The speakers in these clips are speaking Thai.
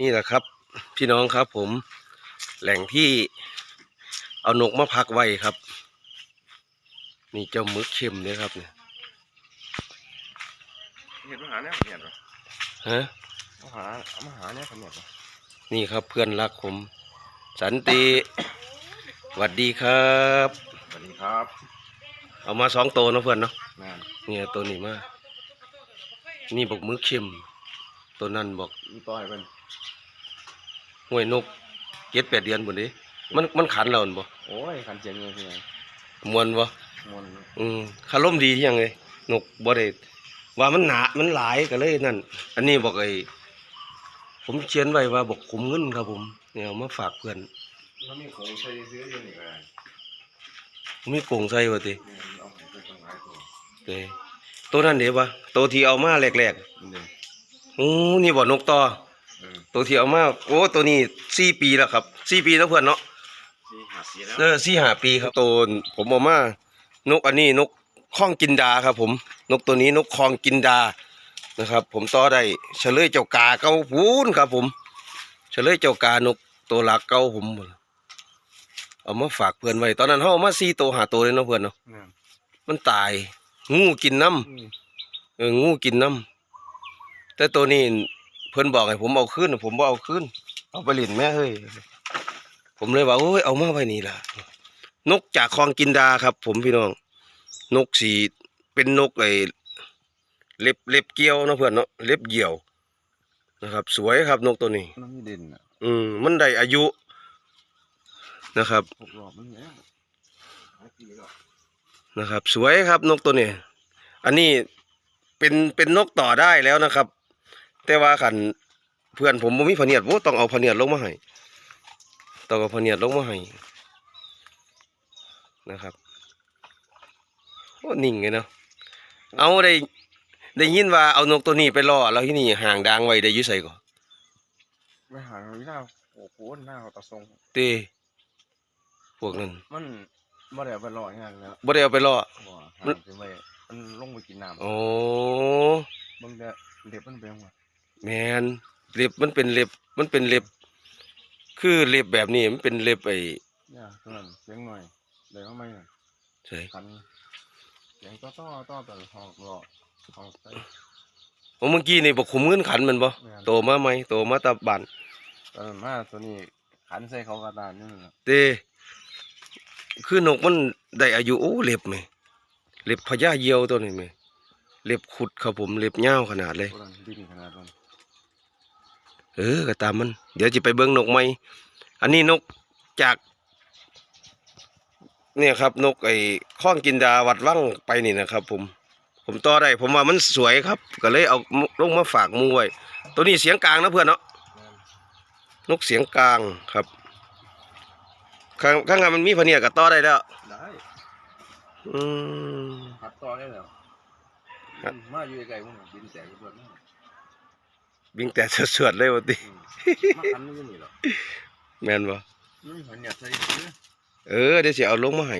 นี่แหละครับ พี่น้องครับผมแหล่งที่เอานกมาพักไว้ครับ นี่เจ้ามึกเข็มเนี่ยครับเนี่ยเห็นมาหาเนี่ยเห็นเหรอฮะมาหาเอามาหาเนี่ยเห็นเหรอนี่ครับเพื่อนรักผม สันติสวัสดีครับสวัสดีครับ เอามาสองตัวเนาะเพื่อนเนาะแม่นเนี่ยตัวนี้มา นี่บอกมึกเข็มตัวนั้นบอกมีต่อยเป็น ห้วยนกเจ็ดแปดเดือนบนนี้มันมันขันเราบ่โอ้ยคันเจียงเงี้ยที่ไหนมวนบ่มวนอืมคารมดีที่ยังไงนกบ่ได้ว่ามันหนามันหลายก็เลยนั่น อันนี้บอกไอ้ผมเขียนไว้ว่าบอกขุมเงินครับผมเนี่ยเอามาฝากเพื่อนแล้วมีของใช้ซื้ออยู่นี่ก็ได้ผมมีโกงใส่ว่าติเนี่ยเอาไปเป็นของหลายตัวเด้ตัวนั้นเดี๋ยววะตัวที่เอามาแรกนี่ๆโอ้นี่บ่นกต่อเออ ตัวที่เอามาโอ้ตัวนี้สี่ปีแล้วครับสี่ปีแล้วเพื่อนเนาะนี่หาเสียแล้วเออสี่ห้าปีครับตัวผมเอามานกอันนี้นกข้องกินดาครับ ผม นกตัวนี้นกคองกินดานะครับ ผมต่อได้เฉลยเจ้ากาเก้าพูนครับ ผม เฉลยเจ้ากานกตัวหลักเก้าผมหมดเอามาฝากเพื่อนไว้ตอนนั้นเขาเอามาสี่ตัวหาตัวเลยเนาะเพื่อนเนาะแม่นมันตาย งูกินน้อืมำเอองูกินน้ำแต่ตัวนี้ เพื่อนบอกให้ผมเอาขึ้น ผมบ่เอาขึ้น เอาไปเล่นแม่เฮ้ยผมเลยว่าโอ้ยเอามาไว้นี่ล่ะ นกจากคลองกินดาครับ ผมพี่น้อง นกสีเป็นนกไอ้เล็บเล็บเกี้ยวเนาะเพื่อนเนาะเล็บเหยี่ยวนะครับ สวยครับนกตัวนี้น้ำมีเด่นอะอืมมันได้อายุนะครับหกรอบมันเนี้ยหลายปีแล้วนะครับ สวยครับนกตัวนี้ อันนี้เป็นเป็นนกต่อได้แล้วนะครับ แต่ว่าขันเพื่อนผมบ่มีพะเนียดโอ้ต้องเอาพะเนียดลงมาให้ต้องเอาพะเนียดลงมาให้นะครับโอ้นิ่งไงเนาะเอาได้ได้ยินว่าเอานกตัวนี้ไปล่อแล้วที่นี่ห่างดางไว้ได้อยุ่ใส่ก่อนไปหาวินาโอ้โหหน้าเขาตาทรงเต้พวกนั้นมันบ่ได้เอาไปรอดงานแล้วบ่ได้เอาไปล่อบ่หางไปไว้มันลงไปกินน้ำโอ้บางเดือเด็บมันเป็นว่า แมนเล็บมันเป็นเล็บมันเป็นเล็บ คือเล็บแบบนี้มันเป็นเล็บไอ้เนี่ยตัวนั้นเสียงหน่อยเดี๋ยวไม่น่ะใช่คันเสียงต้อต้อต้อแต่หอกหลอกหอกใส่โอ้เมื่อกี้นี่บอกขุมเงินขันแมันบ่แม่นโตมาไหมโตมาตาบันตอนนั้นมาตัวนี้ขันใส่เขากระดานนี่แหละเต้คือนกมันได้อายุโอ้เล็บไหมเล็บพญาเหยี่ยวตัวนี้ไหมเล็บขุดครับผมเล็บยาวขนาดเลยตัวนั้นดิ้นขนาดนั้น เออก็ตามมัน เดี๋ยวจะไปเบิ้งนกไหมอันนี้นกจาก เนี่ยครับ นกไอ้ข้องกินดาวัดวังไปนี่นะครับ ผม ผมต่อได้ ผมว่ามันสวยครับ ก็เลยเอาลงมาฝากหมูไว้ตัวนี้เสียงกลางนะเพื่อนเนาะแม่นนกเสียงกลางครับ ข้างข้างในมันมีพะเนียดกับต่อได้แล้วได้อืมหัดต่อได้แล้วครับมาอยู่ไกลๆมึงบินแตกอยู่เบิดนั่น วิ่งแต่สวดๆเลยวะติอืมมาคันนี่นี่หรอแม่นบ่อืมเห็นเนี่ยใส่ซื้อเออเดี๋ยวสิเอาลงมาให้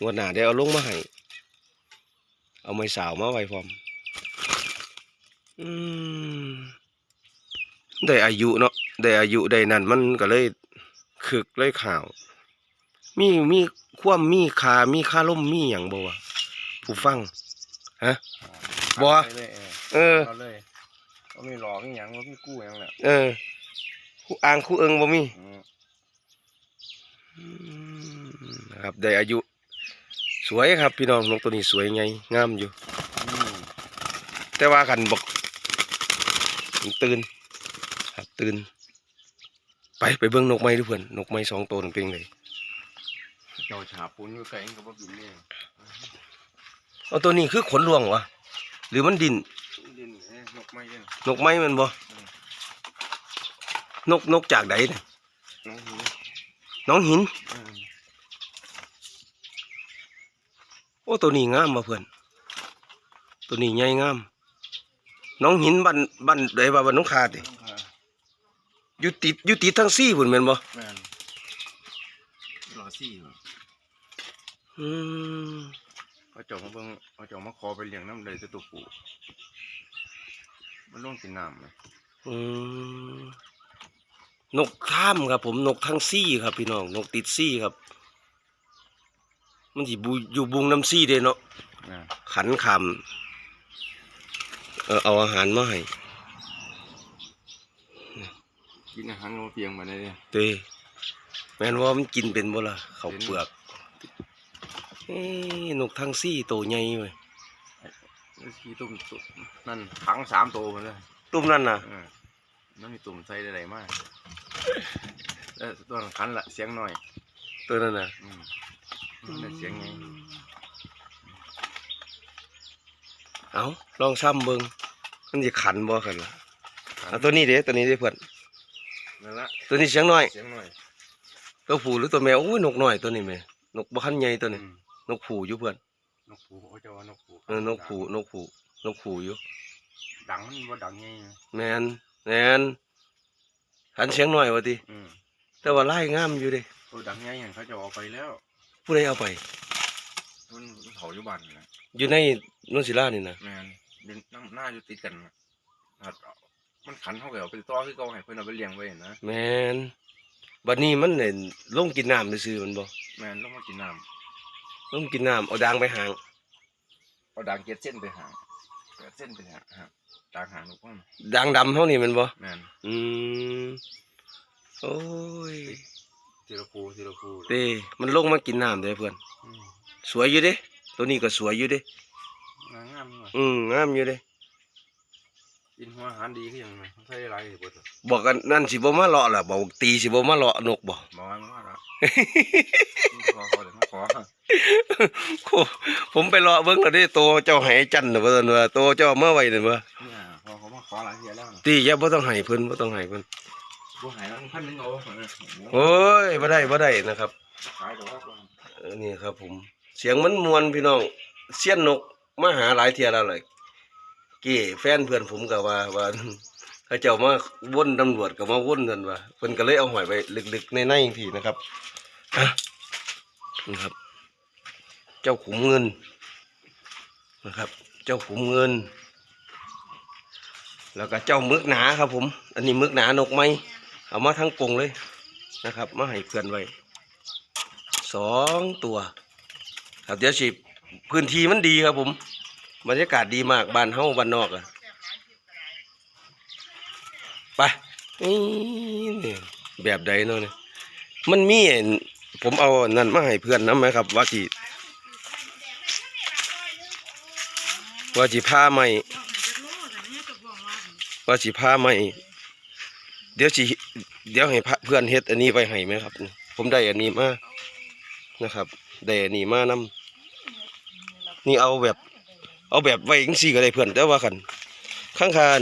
งวดหน้าเดี๋ยวเอาลงมาให้เอาไม้สาวมาไว้พร้อมอืมได้อายุเนาะได้อายุได้นั่นมันก็เลยคึกเลยข่าว มีมีความมีคามีคาล่มมีหยังบ่วะผู้ฟังฮะบ่ไปเลยเออ เอาเลยเอาไม่หลอกอีหยังว่าพี่กู้หยังแหละเออคู่อ่างคู่เอิงบ่มีอืมอืมนะครับได้อายุ สวยครับ พี่น้องนกตัวนี้สวยไงงามอยู่ อืมแต่ว่าขันบอกมันตื่นครับตื่น ไปไปเบิ่งนกไม้ดูเพื่อนนกไม้สองตัวนึงเป็นไงเจ้าฉาปุ้นอยู่ไกลกับว่าบินเนี่ยเอาตัวนี้คือขนลวงวะหรือมันดิน ดินเอ้ยนกไม้เนี่ยนกไม้มันบ่นกนกจากไหนเนี่ยน้องหินน้องหินอืมโอ้ตัวนี้งามมาเพื่อนตัวนี้ใหญ่งาม น้องหินบันบันใดว่าบันน้องขาดดิต้องหาอยู่ติดอยู่ติดทั้งซี่พุ่นแม่นบ่แม่นรอซี่เหรออืมเขาเจ้ามาเบิ่งเขาเจ้ามาขอไปเลี้ยงน้ำเลยจะตัวปู มันลงกินน้ำไหมอืมนกท่ามครับ ผมนกทั้งซี่ครับพี่น้องนกติดซี่ครับ มันสิบูอยู่บุงน้ำซี่เด้เนาะอ่าขันคำเออเอาอาหารมาให้กินอาหารเราเพียงมาได้เนี่ยเต้แม่นว่ามันกินเป็นบ่ล่ะเขาวเปลือกเอ้ยนกทั้งซี่โตใหญ่เว้ย ขี้ตุ่มตุ่มนั่นขังสามตัวมันเลยตุ้มนั่นน่ะเออมันมีตุ่มใส่ได้ๆมากเออตัวนั้นขันละเสียงหน่อยตัวนั่นน่ะอืมมันได้เสียงไงเอาลองซ้ำเบิ่งมันสิขันบ่กันล่ะเอาตัวนี้เด้ตัวนี้เด้เพื่อนนั่นละตัวนี้เสียงน้อย เสียงหน่อยตัวผู้หรือตัวแม่โอ้ยนกน้อยตัวนี้แม่นกบ่คันใหญ่ตัวนี้อืม นกผู้อยู่เพื่อน นกผูเขาจะว่านกผูเออนกผู้นกผู้นกผู้อยู่ ดังมันว่าดังไงนะแม่นแม่นหันเสียงน้อยว่าติอืมแต่ว่าลายงามอยู่เด้ตัวดังไงอย่างเขาจะเอาไปแล้วผู้ใดเอาไป มันมันเขาอยู่บ้านนี่นะอยู่ในนนศิลานี่นะแมนเป็นน้ำหน้าอยู่ติดกันนะนะครับมันขันเขาก็เอาไปต่อคือเขาให้เพิ่นเอาไปเลี้ยงไว้นะแม่นบัดนี้มันเนี่ยลงกินน้ำซื่อๆมันบ่แมนต้องมากินน้ ลงกินน้ำเอาดางไปหางำเอาด่างเกล็ดเส้นไปหางเกล็ดเส้นไปหางครับด่างหางนกมันดางดำเท่านี้แมันบ่แมนอืมโอ้ยทีละคูทีละคูเต้มันลงมากินน้ำเด้เพื่อน อืมสวยอยู่เด้ ตัวนี้ก็สวยอยู่เด้ งามงามว่ะอืมงามอยู่เด้ กินหัวอาหารดีขึ้นยังไงใส่อะไรบ่ตัวบอกกันนั่นสิบ่มาเลาะล่ะบอกตีสิบ่มาเลาะนกบ่บอกว่ามันว่าละขอขอเดี๋ยวมาขอโอ้ผมไปเลาะเบิ่งแล้วเด้โตเจ้าให้จันน่ะว่าซั่นว่าโตเจ้าเอามาไว้นั่นว่าเนี่ยพอเขามาขอหลายเทียแล้วนะตีอย่าบ่ต้องให้เพิ่นบ่ต้องให้เพิ่นบ่หายแล้วพันหนึงเอาโอ้ยบ่ได้บ่ได้นะครับขายตัวว่าเออนี่ครับผม เสียงมันมวนพี่น้องเสียนนกมาหาหลายเที่ยแล้วเลย เกี้แฟนเพื่อนผมก็ว่าว่าเขาเจ้ามาว่นตำรวจก็มาว่นกันว่าเพิ่นก็เลยเอาหอยไปลึกๆในในๆทีนะครับอะครับ เจ้าขุมเงินนะครับ เจ้าขุมเงิน แล้วก็เจ้ามึกหนาครับ ผม อันนี้มึกหนานกไม้เอามาทั้งกรงเลยนะครับ มาให้เพื่อนไว้สองตัวครับเดี๋ยวสิพื้นที่มันดีครับผม บรรยากาศดีมากบ้านเฮาบ้านนอกอะไปนี่นี่แบบใดเนาะเนี่ยมันมีผมเอานั่นมาให้เพื่อนนะไหมครับ ว่าสิว่าสิพาไม่ว่าสิพาไม่เดี๋ยวสิเดี๋ยวให้เพื่อนเฮ็ดอันนี้ไปให้ไหมครับ ผมได้อันนี้มานะครับได้อันนี้มานำนี่เอาแบบ เอาแบบไว้จังซี่ก็ได้เพื่อนแต่ว่าคันข้างคาน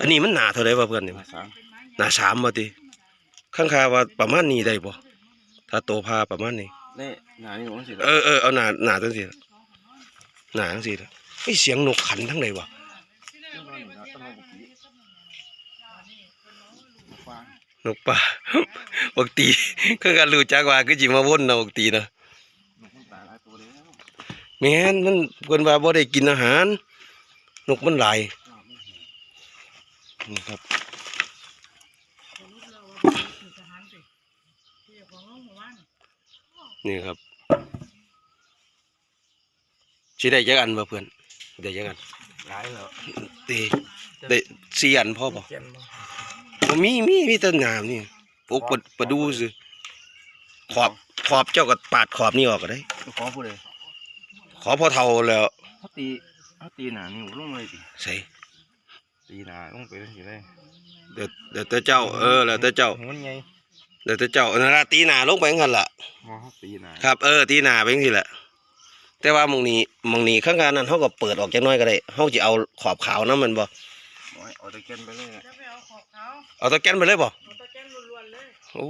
อันนี้มันหนาเท่าไรวะเพื่อนนี่มาสามหนาสามบ่ติข้างคาว่าประมาณนี้ได้บ่ถ้าโตพาประมาณนี้นี่หนานี่มันสิเออเออเอาหนาหนาจังซี่ล่ะหนาจังซี่ล่ะไอยเสียงนกขันทั้งใดวะนกป่าปกติข้างคารู้จักว่าคือสิมาวนนะปกตินะ แม่นมันเพิ่นว่าบ่ได้กินอาหาร นกมันหลายนี่ครับนี่ครับสิได้จักอันบ่เพื่อนได้จักอันหลายแล้วเตได้สี่อันพอบ่เขียนบ่บ่มีมีมีแต่น้ำนี่โอ้ปะปะดูซิขอบขอบเจ้าก็ปาดขอบนี่ออกก็ได้ขอผู้ใด ขอพอเท่าแล้วเขาตีเขาตีหนานี่ลงเลยดิใส่ตีหนาลงไปสิได้เดี๋ยวเดี๋ยวแต่เจ้าเออแล้วแต่เจ้ามันไงเดี๋ยวแต่เจ้านาราตีหนาลงไปงั้นล่ะมอเขาตีหนาครับเออตีหนาไปจังซี่แหละแต่ว่าหมองนี้หมองนี้ข้างๆนั้นเขาก็เปิดออกจักหน้อยก็ได้เขาจะเอาขอบขาวนำมันบ่เอาตะเกียนไปเลยอะจะไปเอาขอบเขาเอาตะแกนไปเลยบ่เอาตะแกรงล้วนๆเลยโอ้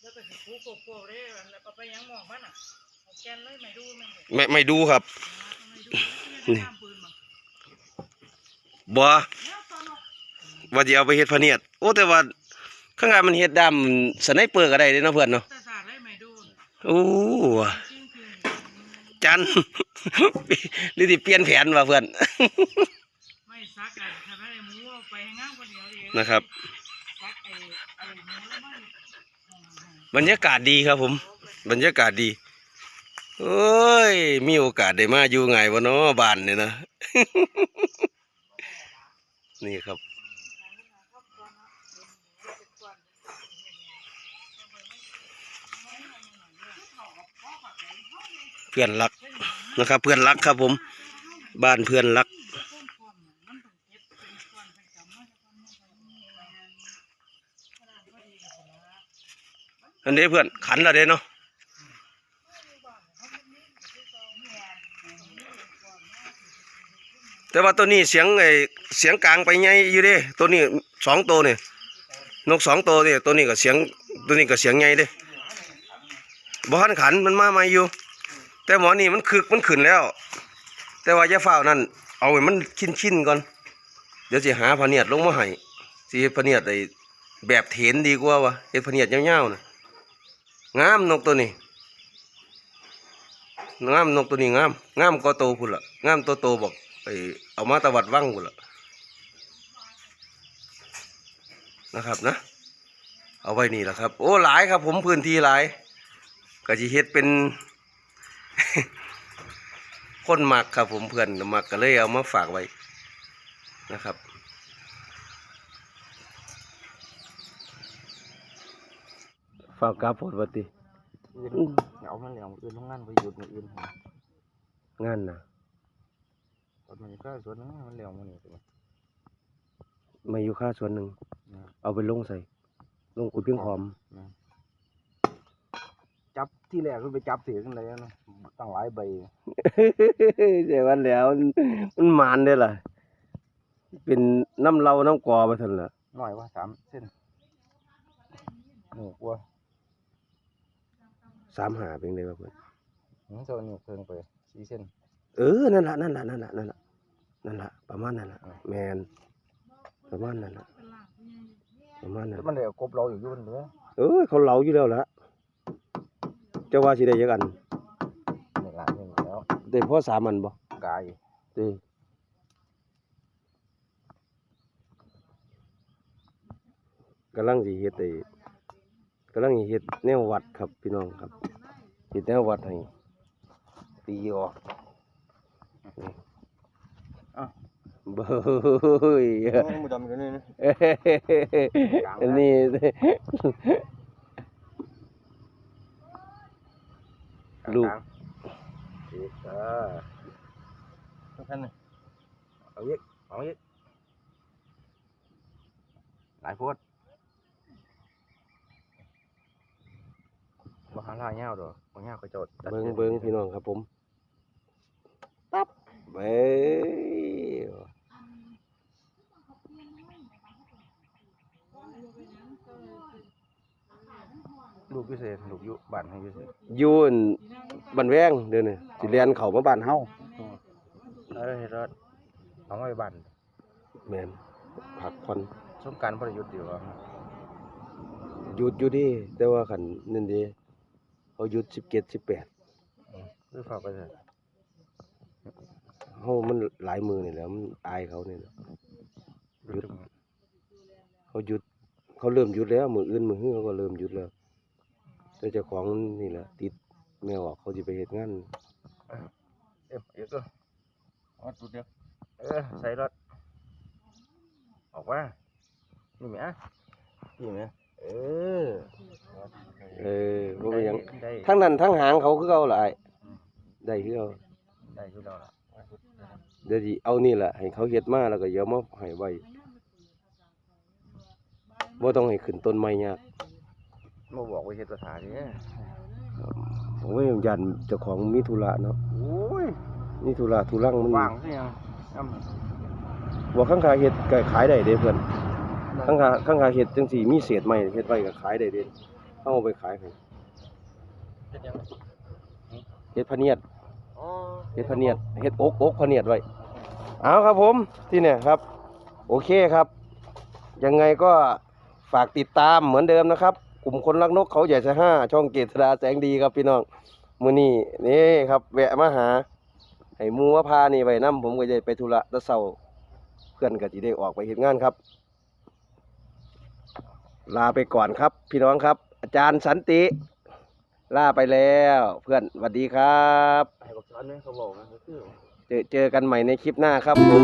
แล้วก็สิคูโกโก้เลยแล้วก็ไปยังหมองมันอะ เอาแกนเลยไม่ดูไม่เห็นไม่ไม่ดูครับไม่ดูไม่ได้ตามปืนมาบ่แล้วตอนออกว่าสิเอาไปเฮ็ดพะเนียดโอ้แต่ว่าข้างๆมันเฮ็ดดามสไนเปอร์ก็ได้เด้เนาะเพื่อนเนาะแต่ศาสตร์เลยไม่ดูโอ้จริงจริงจันหรือสิเปลี่ยนแผนว่ะเพื่อนไม่ซักกันทำให้หมูเอาไปให้ง่ามคนเดียวเองนะครับฟักไอ้ไอ้หมูแล้วมันบรรยากาศดีครับผม บรรยากาศดี โอ้ย มีโอกาสได้มาอยู่ไงวะเนาะบ้านเนี่ยนะ นี่ครับ เพื่อนรักนะครับ เพื่อนรักครับผม บ้านเพื่อนรักอันนี้เพื่อนขันและเด้เนาะ แต่ว่าตัวนี้เสียงไอเสียงกลางไปไงอยู่ด้ตัวนี้สองตัวเนี่ยนกสองตัวเนี่ยตัวนี้ก็เสียงตัวนี้ก็เสียงไงด้บ่ทันขันมันมาใหม่อยู่ แต่หมอนี่มันคึกมันขึ้นแล้ว แต่ว่าอย่าเฝ้านั่นเอาให้มันชินๆก่อนเดี๋ยวสิหาพเนียดลงมาให้สิพเนียดไอแบบเถนดีกว่าวะเฮ็ดพเนียดยวๆนะงามนกตัวนี้งามนกตัวนี้งามงามก็โตพุ่นละงามตัวโตบอก ไอเอามาตะวัดวังพุ่นละนะครับนะ เอาไว้นี่แหละครับ โอ้หลายครับ ผมพื้นที่หลายก็จะเฮ็ดเป็น คนมักครับผมเพื่อนมักก็เลยเอามาฝากไว้นะครับฝากกราบโพดวัติอื่นเอามันแล้วอื่นทำงานไปหยุดมื้ออื่นหั่นงานนะ ตอนนี้ก็ส่วนนึงมันแล้วมันนี่ตัวมาอยู่ค่าส่วนหนึ่ง นะเอาไปลงใส่ ลงอุดเพียงหอม จับที่แรกก็ไปจับเสียกันเลยนะตั้งหลายใบเดี๋ยววันแล้วมันมันมานได้อล่ะ เป็นน้ำเหลาน้ำกอไปทันละน้อยว่าสามเส้นหนูกลัวสามหาเป็นไงวะเพื่อนหนูเจ้าหนูเพิ่งไปสี่เส้น เออ นั่นละนั่นละนั่นละนั่นละ นั่นละประมาณนั่นละอ่าแมนประมาณนั่นละประมาณนั้นมันเลยกบเราอยู่อยุ่บนเรือเออเขาเหลาอยู่แล้วละเจ้าว่าสิได้ยังกันนี่ละนี่แล้วได้พ่อสามอันบ่กายเด้กำลังสิเฮ็ดไอ้กำลังสิเฮ็ดแนววัดครับพี่น้องครับเฮ็ดแนววัดให้ตีออกนี่ เบ้ยมือดำกันนี่นะอันนี้ลูกอีกเออทุกท่านเล เบ้ยลูกพิเศษลูกอยุบ้านให้พิเศษอยู่อั่นบ้านแวงเด้อนี่สิเรียนเข้ามาบ้านเฮาแล้วเฮ็ดรถเอาไว้บ้านแม่นผักควันสงกรารพระยุทธ์ดีกว่าหยุดอยู่ดิแต่ว่าคันนั่นดิเขาหยุด17 18หรือฝากไปเถอะ เฮามันหลายมือนี่แหล้วมันอายเขานี่แหละหยุดเขาหยุด เขาเริ่มหยุดแล้ว มืออื่นมือฮื้อเขาก็เริ่มหยุดแล้วแต่เจ้าของนี่แหละ ติดแมวออกเขาสิไปเฮ็ดงานเอ็มเอ็มก็วัดสุดเดียวเออใส่รถออกว่านี่ไหมอะนี่ไหมเออ เออบ่เป็นหยังได้ทั้งนั้นทั้งหางเขาคือเก่าล่ะอ้ายได้คือเก่าได้อยู่แล้วล่ะ เดี๋ยวสิเอานี่แหละให้เขาเฮ็ดมาแล้วก็อย่ามาให้ไว้บ่ต้องให้ขึ้นต้นไม้ยากมาบอกว่าเฮ็ดภาษาดิผมว่ายันเจ้าของมีธุระเนาะโอ้ยมีธุระธุรังมันว่างสิยังอ้ำบ่ข้างคาเฮ็ดก็ขายได้เด้เพิ่นข้างคาข้างคาเฮ็ดจังซี่มีเศษไม้เฮ็ดไว้ก็ขายได้เด้เอาไปขายให้เฮ็ดยังเฮ็ดพะเนียดอ๋อ เฮ็ดพะเนียดเฮ็ดอกอกพะเนียดไว้เอาครับผมที่เนี่ยครับ โอเคครับ ยังไงก็ฝากติดตามเหมือนเดิมนะครับ กลุ่มคนรักนกเขาใหญ่ชะห้าช่องเกษดาแสงดีครับพี่น้องมือนี้นี่ครับ แวะมาหาให้มูวพานี่ไว้นํผมก็จะไปธุระตะเช้าเพื่อนก็สิได้ออกไปเฮ็ดงานครับ ลาไปก่อนครับ พี่น้องครับ อาจารย์สันติ ลาไปแล้ว เพื่อนสวัสดีครับให้บอกช้อนไหมเขาบอกนะเขาคือ เจอเจอกันใหม่ในคลิปหน้าครับผม